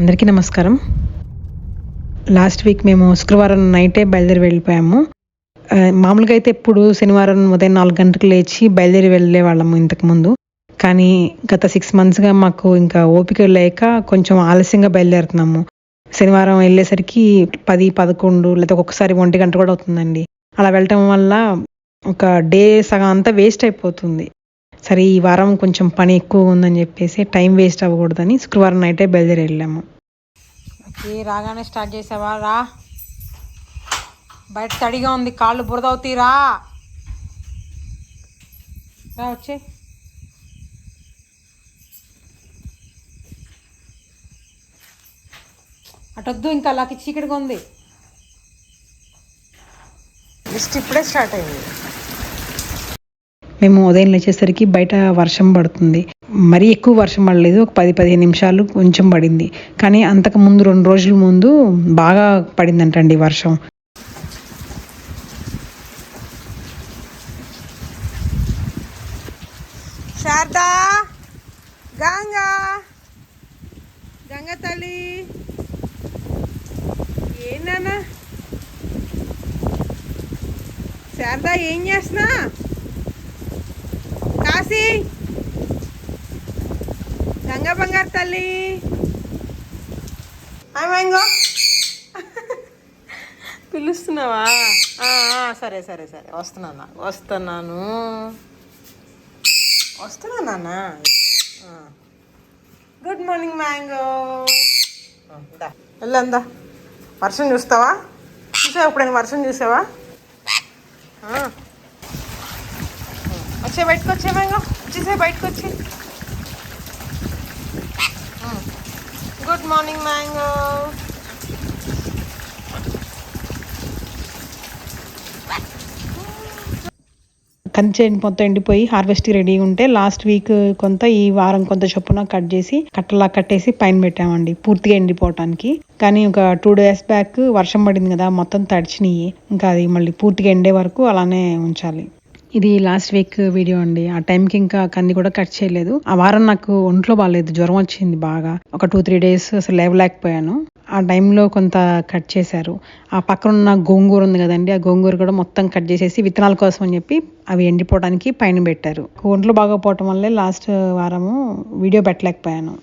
అందరికీ నమస్కారం. Last week మేము శుక్రవారం నైటే బయలుదేరి వెళ్ళిపోయాము. మామూలుగా అయితే ఎప్పుడు శనివారం ఉదయం నాలుగు గంటలకు లేచి బయలుదేరి వెళ్ళే వాళ్ళము ఇంతకుముందు కానీ గత సిక్స్ మంత్స్గా మాకు ఇంకా ఓపిక లేక కొంచెం ఆలస్యంగా బయలుదేరుతున్నాము. శనివారం వెళ్ళేసరికి పది పదకొండు లేదా ఒక్కొక్కసారి ఒంటి గంట కూడా అవుతుందండి. అలా వెళ్ళటం వల్ల ఒక డే సగం అంతా వేస్ట్ అయిపోతుంది. సరే ఈ వారం కొంచెం పని ఎక్కువ ఉందని చెప్పేసి టైం వేస్ట్ అవ్వకూడదని శుక్రవారం నైటే బయలుదేరి వెళ్ళాము. ఓకే రాగానే స్టార్ట్ చేసావా? రా. బయట తడిగా ఉంది కాళ్ళు బురదవుతాయి రా. రా వచ్చే. అటొద్దు ఇంకా అలాకి చీకటిగా ఉంది. లిస్ట్ ఇప్పుడే స్టార్ట్ అయింది. మేము ఉదయం లేచేసరికి బయట వర్షం పడుతుంది. మరీ ఎక్కువ వర్షం పడలేదు ఒక పది పదిహేను నిమిషాలు కొంచెం పడింది. కానీ అంతకు ముందు రెండు రోజుల ముందు బాగా పడిందంటండి వర్షం. శారదా! గంగా! గంగ తల్లి! ఏంటన్నా శారదా ఏం చేస్తున్నా? కాశీ గంగ బంగారు తల్లి. మ్యాంగో పిలుస్తున్నావా? సరే సరే సరే. వస్తున్నాను వస్తున్నాను వస్తున్నా నాన్న గుడ్ మార్నింగ్ మ్యాంగో వెళ్ళందా వర్షం చూస్తావా? చూసావా ఎప్పుడైనా వర్షం చూసావా. వచ్చే బయటకు వచ్చే మ్యాంగో వచ్చేసే బయటకు వచ్చి. గుడ్ మార్నింగ్ మ్యాంగో కంచె మొత్తం ఎండిపోయి హార్వెస్ట్ రెడీ ఉంటే లాస్ట్ వీక్ కొంత ఈ వారం కొంత చొప్పున కట్ చేసి కట్టలా కట్టేసి పైన పెట్టామండి పూర్తిగా ఎండిపోవటానికి. కానీ ఒక టూ డేస్ బ్యాక్ వర్షం పడింది కదా మొత్తం తడిచినాయి. ఇంకా అది మళ్ళీ పూర్తిగా ఎండే వరకు అలానే ఉంచాలి. ఇది లాస్ట్ వీక్ వీడియో అండి. ఆ టైంకి ఇంకా కంది కూడా కట్ చేయలేదు. ఆ వారం నాకు ఒంట్లో బాగాలేదు జ్వరం వచ్చింది బాగా. ఒక టూ త్రీ డేస్ అసలు లేవలేకపోయాను. ఆ టైంలో కొంత కట్ చేశారు. ఆ పక్కన ఉన్న గోంగూర ఉంది కదండి ఆ గోంగూర కూడా మొత్తం కట్ చేసేసి విత్తనాల కోసం అని చెప్పి అవి ఎండిపోవడానికి పైన పెట్టారు. ఒంట్లో బాగోపోవటం వల్లే లాస్ట్ వారము వీడియో పెట్టలేకపోయాను.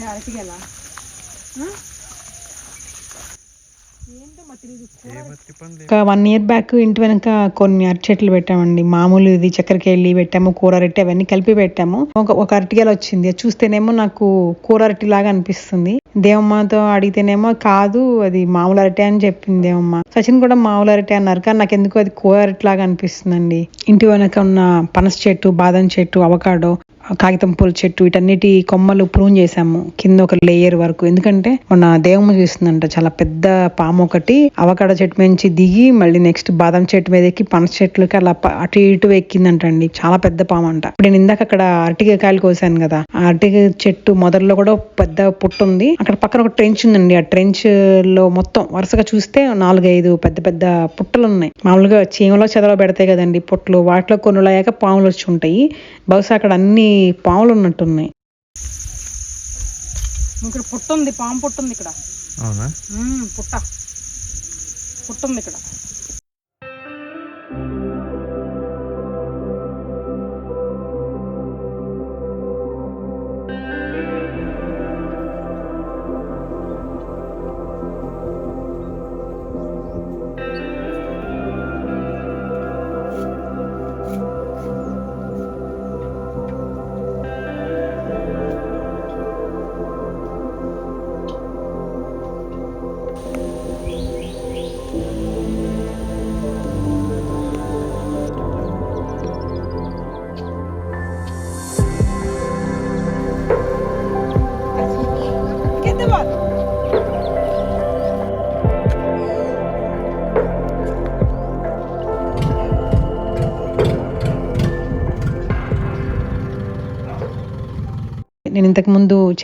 Ja, det fick jag. ఒక వన్ ఇయర్ బ్యాక్ ఇంటి వెనక కొన్ని అరటి చెట్లు పెట్టామండి. మామూలు ఇది చక్కెరకేళి పెట్టాము కూర అరటి అవన్నీ కలిపి పెట్టాము. ఒక ఒక అరటిగేల వచ్చింది. అది చూస్తేనేమో నాకు కూర అరటి లాగా అనిపిస్తుంది. దేవమ్మతో అడిగితేనేమో కాదు అది మామూలు అరటి అని చెప్పింది దేవమ్మ. సచిన్ కూడా మామూలు అరటి అన్నారు కానీ నాకు ఎందుకు అది కూర అరటి లాగా అనిపిస్తుందండి. ఇంటి వెనక ఉన్న పనస చెట్టు బాదం చెట్టు అవకాడో కాగితం పూల చెట్టు వీటన్నిటి కొమ్మలు ప్రూన్ చేసాము కింద ఒక లేయర్ వరకు. ఎందుకంటే మన దేవమ్మ చూస్తుందంట చాలా పెద్ద పాము ఒకటి అవకాడ చెట్టు నుంచి దిగి మళ్ళీ నెక్స్ట్ బాదం చెట్టు మీద ఎక్కి పనస చెట్లకి అలా అటు ఇటు ఎక్కిందంటండి. చాలా పెద్ద పాము అంట ఇప్పుడు నేను ఇందాక అక్కడ అరటికాయ కాయలు కోసాను కదా. ఆ అరటికాయ చెట్టు మొదల్లో కూడా పెద్ద పుట్ట ఉంది. అక్కడ పక్కన ఒక ట్రెంచ్ ఉందండి. ఆ ట్రెంచ్లో మొత్తం వరుసగా చూస్తే నాలుగైదు పెద్ద పెద్ద పుట్టలు ఉన్నాయి. మామూలుగా చీమలో చెదలో పెడతాయి కదండి పుట్టలు. వాటిలో కొన్ని అయ్యాక పాములు వచ్చి ఉంటాయి. బహుశా అక్కడ అన్ని పాములు ఉన్నట్టున్నాయి. ఇక్కడ పుట్ట ఉంది. పాము పుట్ట ఉంది ఇక్కడ. పుట్ట. పుట్ట ఉంది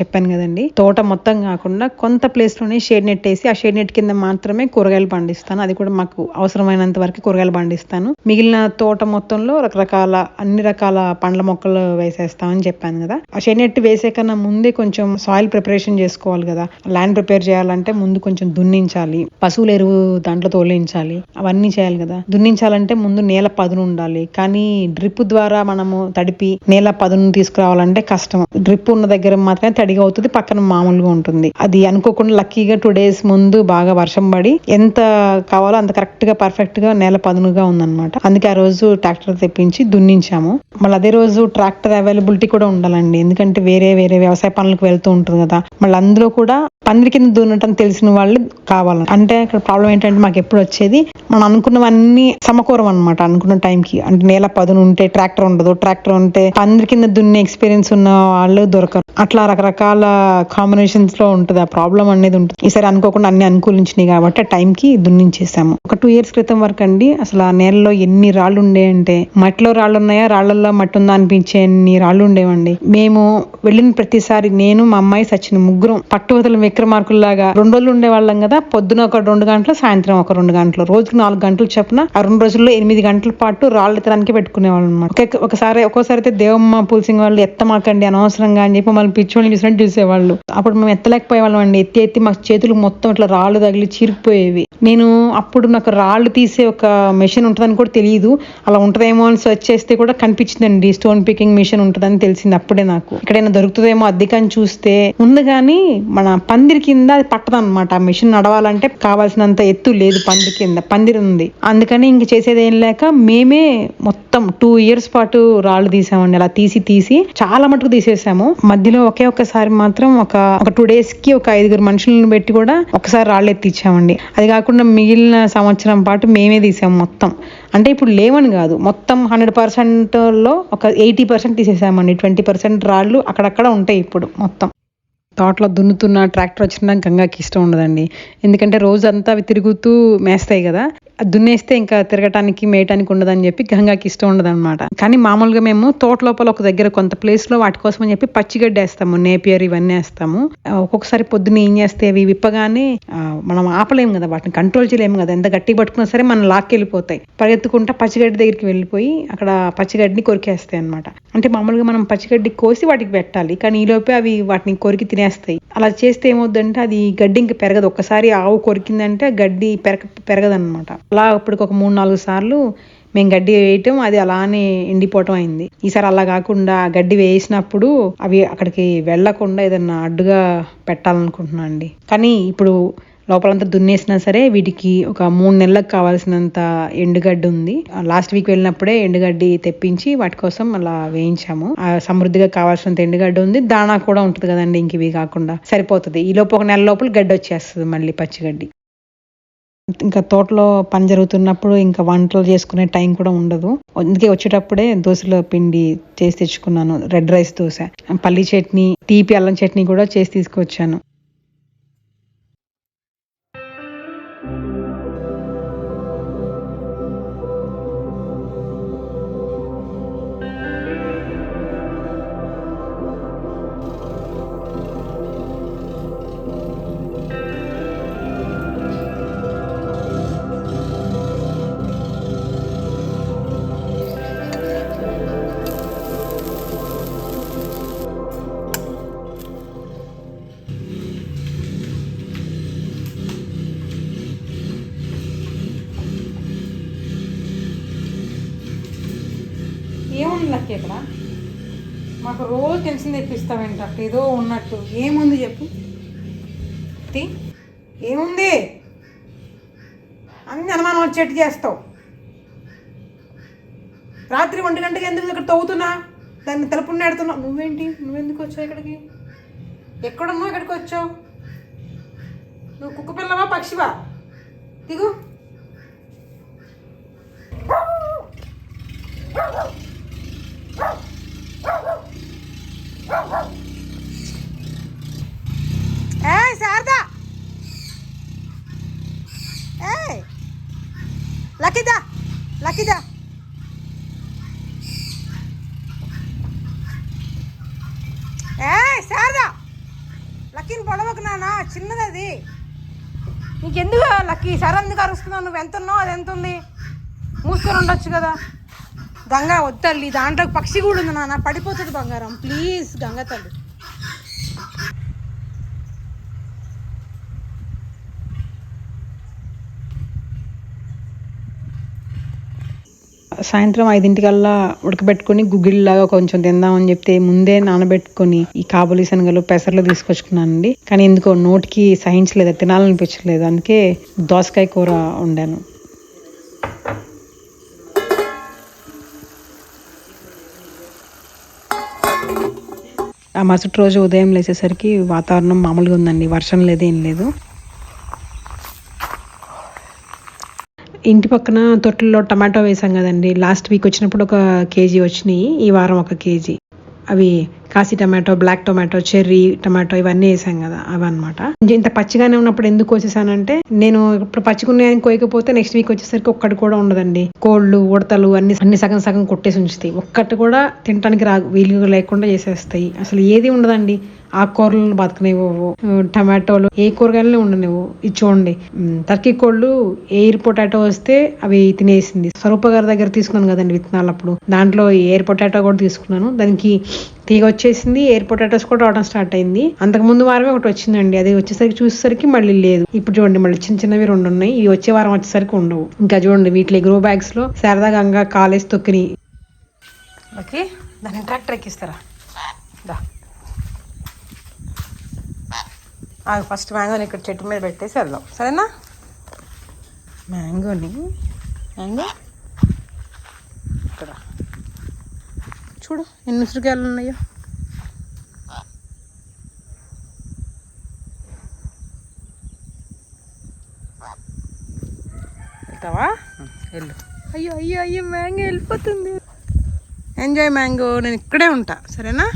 చెప్పాను కదండి. తోట మొత్తం కాకుండా కొంత ప్లేస్లోనే షేడ్ నెట్ వేసి ఆ షేడ్ నెట్ కింద మాత్రమే కూరగాయలు పండిస్తాను. అది కూడా మాకు అవసరమైనంత వరకు కూరగాయలు పండిస్తాను. మిగిలిన తోట మొత్తంలో రకరకాల అన్ని రకాల పండ్ల మొక్కలు వేసేస్తామని చెప్పాను కదా. ఆ షేడ్ నెట్ వేసే కన్నా ముందే కొంచెం సాయిల్ ప్రిపరేషన్ చేసుకోవాలి కదా. ల్యాండ్ ప్రిపేర్ చేయాలంటే ముందు కొంచెం దున్నించాలి. పశువుల ఎరువు దాంట్లో తోలించాలి. అవన్నీ చేయాలి కదా. దున్నించాలంటే ముందు నేల పదును ఉండాలి. కానీ డ్రిప్ ద్వారా మనము తడిపి నేల పదును తీసుకురావాలంటే కష్టం. డ్రిప్ ఉన్న దగ్గర మాత్రమే తడిగా అవుతుంది పక్కన మామూలుగా ఉంటుంది. అది అనుకోకుండా లక్కీగా టూ డేస్ ముందు బాగా వర్షం పడి ఎంత కావాలో అంత కరెక్ట్గా పర్ఫెక్ట్గా నేల పదునుగా ఉందన్నమాట. అందుకే ఆ రోజు ట్రాక్టర్ తెప్పించి దున్నించాము. మళ్ళీ అదే రోజు ట్రాక్టర్ అవైలబిలిటీ కూడా ఉండాలండి. ఎందుకంటే వేరే వేరే వ్యవసాయ పనులకు వెళ్తూ ఉంటుంది కదా. మళ్ళీ అందులో కూడా పందిరి కింద దున్నటం తెలిసిన వాళ్ళు కావాలి. అంటే ఇక్కడ ప్రాబ్లం ఏంటంటే మాకు ఎప్పుడు వచ్చేది మనం అనుకున్నవన్నీ సమకూరం అనమాట అనుకున్న టైంకి. అంటే నేల పదును ఉంటే ట్రాక్టర్ ఉండదు ట్రాక్టర్ ఉంటే పందిరి కింద దున్నే ఎక్స్పీరియన్స్ ఉన్న వాళ్ళు దొరకరు. అట్లా రకరకాల కాంబినేషన్స్లో ఉంటుంది. ఆ ప్రాబ్లం అనేది ఉంటుంది. ఈసారి అనుకోకుండా అన్ని అనుకూలించినాయి కాబట్టి ఆ టైంకి దున్నించేసాము. ఒక టూ ఇయర్స్ క్రితం వరకు అండి అసలు ఆ నేలలో ఎన్ని రాళ్ళు ఉండే అంటే మట్టిలో రాళ్ళు ఉన్నాయా రాళ్ళలో మట్టి ఉందా అనిపించే ఎన్ని రాళ్ళు ఉండేవండి. మేము వెళ్ళిన ప్రతిసారి నేను మా అమ్మాయి సచిన ముగ్గురం పట్టువతల విక్రమార్కుల్లాగా రెండు రోజులు ఉండేవాళ్ళం కదా పొద్దున ఒక రెండు గంటలు సాయంత్రం ఒక రెండు గంటలు. రోజుకు నాలుగు గంటలు చెప్పిన ఆ రెండు రోజుల్లో ఎనిమిది గంటల పాటు రాళ్ళు ఎత్తడానికి పెట్టుకునేవాళ్ళు అనమాట ఒకసారి ఒక్కోసారి అయితే దేవమ్మ పూల్సింగ్ వాళ్ళు ఎత్తమాకండి అనవసరంగా అని చెప్పి మళ్ళీ పిచ్చోళ్ళు చూసినట్టు చూసేవాళ్ళు. అప్పుడు మేము ఎత్తలేకపోయే వాళ్ళం అండి. ఎత్తి ఎత్తి మా చేతులు మొత్తం ఇట్లా రాళ్ళు తగిలి చీరిపోయేవి. నేను అప్పుడు నాకు రాళ్ళు తీసే ఒక మెషిన్ ఉంటుందని కూడా తెలియదు అలా ఉంటుందేమో అని సెర్చ్ చేస్తే కూడా కనిపించిందండి. స్టోన్ పికింగ్ మిషన్ ఉంటుందని తెలిసింది అప్పుడే నాకు. ఎక్కడైనా దొరుకుతుందేమో అద్దెకని చూస్తే. ఉంది కానీ మన పందిరి కింద అది పట్టదన్నమాట ఆ మిషన్ నడవాలంటే కావాల్సినంత ఎత్తు లేదు పందిరి కింద. పందిరి ఉంది. అందుకని ఇంక చేసేది ఏం లేక మేమే మొత్తం టూ ఇయర్స్ పాటు రాళ్ళు తీసామండి. అలా తీసి తీసి చాలా మటుకు తీసేసాము. మధ్యలో ఒకే ఒక్కసారి మాత్రం ఒక ఒక టూ డేస్కి ఒక ఐదుగురు మనుషులను పెట్టి కూడా ఒకసారి రాళ్ళు ఎత్తిచ్చామండి. అది కాకుండా మిగిలిన సంవత్సరం పాటు మేమే తీసాము మొత్తం. అంటే ఇప్పుడు లేవని కాదు. మొత్తం హండ్రెడ్ పర్సెంట్లో ఒక ఎయిటీ పర్సెంట్ తీసేసామండి. ట్వంటీ పర్సెంట్ రాళ్ళు అక్కడక్కడ ఉంటాయి ఇప్పుడు మొత్తం. తోటలో దున్నుతున్న ట్రాక్టర్ వచ్చినా గంగాకి ఇష్టం ఉండదండి. ఎందుకంటే రోజంతా అవి తిరుగుతూ మేస్తాయి కదా. దున్నేస్తే ఇంకా తిరగటానికి మేయటానికి ఉండదని చెప్పి గంగాకి ఇష్టం ఉండదు అనమాట కానీ మామూలుగా మేము తోట లోపల ఒక దగ్గర కొంత ప్లేస్లో వాటి కోసం అని చెప్పి పచ్చిగడ్డ వేస్తాము నేపియర్ ఇవన్నీ వేస్తాము. ఒక్కొక్కసారి పొద్దున్న ఏం చేస్తే అవి విప్పగానే మనం ఆపలేము కదా వాటిని కంట్రోల్ చేయలేము కదా. ఎంత గట్టిగా పట్టుకున్నా సరే మనం లాక్కెళ్ళిపోతాయి పరిగెత్తుకుంటా పచ్చిగడ్డి దగ్గరికి వెళ్ళిపోయి అక్కడ పచ్చిగడ్డిని కొరికేస్తాయి అనమాట అంటే మామూలుగా మనం పచ్చిగడ్డి కోసి వాటికి పెట్టాలి కానీ ఈలోపే అవి వాటిని కొరికి తినేస్తాయి. అలా చేస్తే ఏమవుద్దంటే అది గడ్డి ఇంకా పెరగదు. ఒక్కసారి ఆవు కొరికిందంటే గడ్డి పెరగ పెరగదన్నమాట. అలా అప్పటికి ఒక మూడు నాలుగు సార్లు మేము గడ్డి వేయటం అది అలానే ఎండిపోవటం అయింది. ఈసారి అలా కాకుండా గడ్డి వేసినప్పుడు అవి అక్కడికి వెళ్ళకుండా ఏదన్నా అడ్డుగా పెట్టాలనుకుంటున్నాను అండి. కానీ ఇప్పుడు లోపలంతా దున్నేసినా సరే వీటికి ఒక మూడు నెలలకు కావాల్సినంత ఎండుగడ్డి ఉంది. లాస్ట్ వీక్ వెళ్ళినప్పుడే ఎండుగడ్డి తెప్పించి వాటి కోసం అలా వేయించాము. ఆ సమృద్ధిగా కావాల్సినంత ఎండుగడ్డి ఉంది. దాణా కూడా ఉంటుంది కదండి ఇంక ఇవి కాకుండా సరిపోతుంది. ఈ లోపు ఒక నెల లోపల గడ్డి వచ్చేస్తుంది మళ్ళీ పచ్చిగడ్డి. ఇంకా తోటలో పని జరుగుతున్నప్పుడు ఇంకా వంటలు చేసుకునే టైం కూడా ఉండదు. అందుకే వచ్చేటప్పుడే దోశలో పిండి చేసి తెచ్చుకున్నాను. రెడ్ రైస్ దోశ పల్లి చట్నీ తీపి అల్లం చట్నీ కూడా చేసి తీసుకొచ్చాను లక్కి ఇక్కడ మాకు రోజు తెలిసింది తెప్పిస్తావేంట ఏదో ఉన్నట్టు. ఏముంది చెప్పు? ఏముంది? అన్ని అనుమానం వచ్చేట్టు చేస్తావు. రాత్రి ఒంటి గంటకి ఎందుకు ఇక్కడ తవ్వుతున్నా? దాన్ని తలుపుని నెడుతున్నావు. నువ్వేంటి? నువ్వెందుకు వచ్చావు ఇక్కడికి? ఎక్కడున్నావు ఇక్కడికి వచ్చావు? నువ్వు కుక్క పిల్లవా పక్షివా? దిగు ఏ శారదా ఏ లక్కీదా లక్కీదా ఏ శారదా లక్కీని పొడవకు నాన్న చిన్నది అది. నీకెందుకు లక్కీ? సరే ఎందుకు అరుస్తున్నావు నువ్వు ఎంత ఉన్నావు అది ఎంత ఉంది? మూసుకొని ఉండొచ్చు కదా. గంగ వద్దల్లి దాంట్లో పక్షి కూడా ఉంది నాన్న పడిపోతుంది బంగారం. ప్లీజ్ గంగ తల్లి. సాయంత్రం ఐదింటికల్లా ఉడకబెట్టుకుని గుగ్గిళ్ళలాగా కొంచెం తిందామని చెప్తే ముందే నానబెట్టుకొని ఈ కాబూలి శనగలు పెసర్లు తీసుకొచ్చుకున్నానండి. కానీ ఎందుకో నోటికి సైన్స్ లేదా తినాలనిపించలేదు అందుకే దోసకాయ కూర వండాను. ఆ మరుసటి రోజు ఉదయం లేచేసరికి వాతావరణం మామూలుగా ఉందండి. వర్షం లేదు ఏం లేదు. ఇంటి పక్కన తొట్లలో టమాటో వేసాం కదండి. లాస్ట్ వీక్ వచ్చినప్పుడు ఒక కేజీ వచ్చినాయి. ఈ వారం ఒక కేజీ. అవి Kashi tomato black tomato cherry tomato ఇవన్నీ వేసాం కదా. అవి అనమాట ఇంత పచ్చిగానే ఉన్నప్పుడు ఎందుకు వచ్చేసానంటే నేను ఇప్పుడు పచ్చికున్నాయని కోయకపోతే నెక్స్ట్ వీక్ వచ్చేసరికి ఒక్కటి కూడా ఉండదండి. కోళ్ళు ఉడతలు అన్ని అన్ని సగం సగం కొట్టేసి ఉంచుతాయి. ఒక్కటి కూడా తినడానికి రా వీలు లేకుండా చేసేస్తాయి. అసలు ఏది ఉండదండి. ఆకుకూరలను బతకనివ్వవు. టమాటోలు ఏ కూరగాయలు ఉండనివ్వు. ఇది చూడండి టర్కీ కోళ్ళు ఎయిర్ పొటాటో వస్తే అవి తినేసింది. స్వరూప గారి దగ్గర తీసుకున్నాను కదండి విత్తనాలు అప్పుడు. దాంట్లో ఎయిర్ పొటాటో కూడా తీసుకున్నాను. దానికి తీగ వచ్చేసింది. ఎయిర్ పొటాటోస్ కూడా రావడం స్టార్ట్ అయింది. అంతకు ముందు వారమే ఒకటి వచ్చిందండి. అది వచ్చేసరికి చూసేసరికి మళ్ళీ లేదు. ఇప్పుడు చూడండి మళ్ళీ చిన్న చిన్నవి రెండు ఉన్నాయి. ఇవి వచ్చే వారం వచ్చేసరికి ఉండవు. ఇంకా చూడండి వీటిలో గ్రో బ్యాగ్స్లో సరదాగా గంగా కాలేసి తొక్కిని. ఓకే దాన్ని ట్రాక్టర్ ఎక్కిస్తారా? ఫస్ట్ మ్యాంగోని ఇక్కడ చెట్టు మీద పెట్టేసి వెళ్దాం. సరేనా? మ్యాంగోని మ్యాంగో ఇక్కడ. చూడు ఎన్ని ఉసిరికాయలు ఉన్నాయో. వెళ్తావా? వెళ్ళు. అయ్యో అయ్యో అయ్యో మ్యాంగో వెళ్ళిపోతుంది. ఎంజాయ్ మ్యాంగో నేను ఇక్కడే ఉంటా. సరేనా?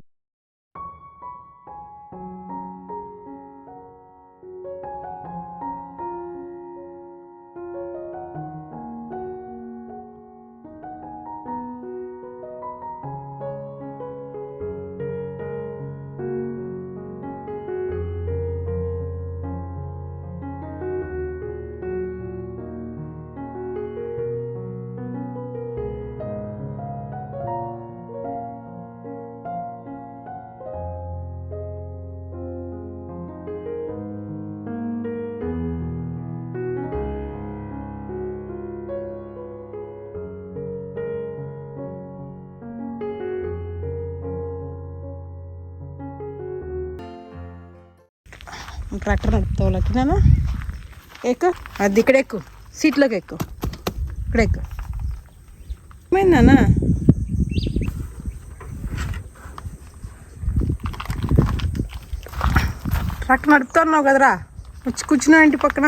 ట్రాక్టర్ నడుపుతావు నేను ఎక్కు? అది ఇక్కడ ఎక్కు. సీట్లోకి ఎక్కు. ఇక్కడ ఎక్కు. ఏమైందన్నా ట్రాక్టర్ నడుపుతున్నావు కదరా? వచ్చి కూర్చున్నావు ఇంటి పక్కన?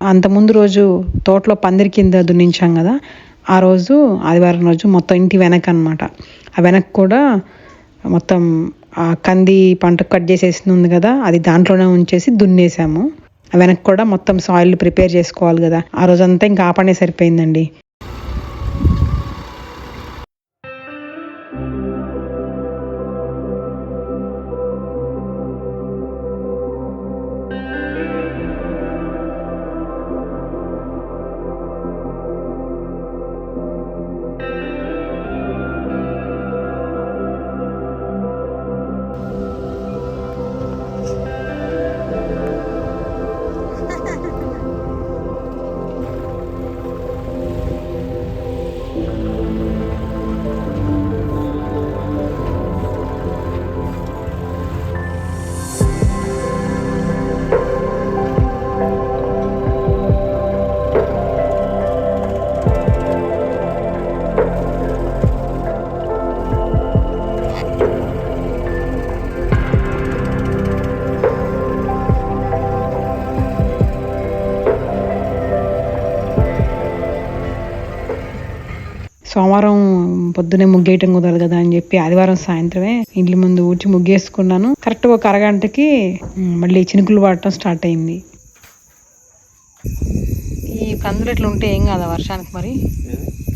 అంత ముందు రోజు తోటలో పందిరి కింద దున్నించాం కదా. ఆ రోజు ఆదివారం రోజు మొత్తం ఇంటి వెనక అనమాట ఆ వెనక కూడా మొత్తం కంది పంట కట్ చేసేసింది ఉంది కదా అది దాంట్లోనే ఉంచేసి దున్నేసాము. వెనక్కి కూడా మొత్తం సాయిల్ ప్రిపేర్ చేసుకోవాలి కదా. ఆ రోజంతా ఇంకా ఆ పనే సరిపోయిందండి. సోమవారం పొద్దునే ముగ్గేయటం కుదరదు కదా అని చెప్పి ఆదివారం సాయంత్రమే ఇంటి ముందు ఊడ్చి ముగ్గేసుకున్నాను. కరెక్ట్ ఒక అరగంటకి మళ్ళీ చినుకులు పడటం స్టార్ట్ అయింది. ఈ కందులు ఇట్లా ఉంటే ఏం కాదా వర్షానికి మరి?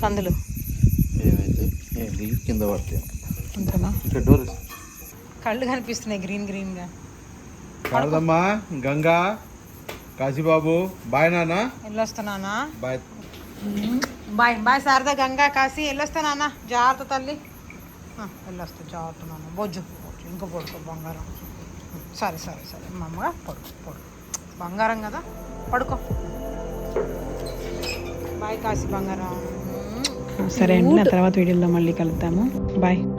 కందులు. కింద పడతాయి? అంతేనా? కళ్ళు కనిపిస్తున్నాయి గ్రీన్ గ్రీన్గా. శారదమ్మా గంగా కాశీబాబు బాయ్ నాన్న. వెళ్ళొస్తున్నానా bye. Bye bye Sharada Ganga Kashi. వెళ్ళొస్తానా జాగ్రత్త తల్లి. వెళ్ళొస్తా. జాగ్రత్త నాన్న. బొజ్జు. బొజ్జు. ఇంకో పడుకో బంగారం. సరే సరే సరే. మా అమ్మగా పడుకో పడుకో. బంగారం కదా? పడుకో. బాయ్ కాశీ బంగారం. సరే అండి. నా తర్వాత వీడియోలో మళ్ళీ కలుద్దాము. బాయ్.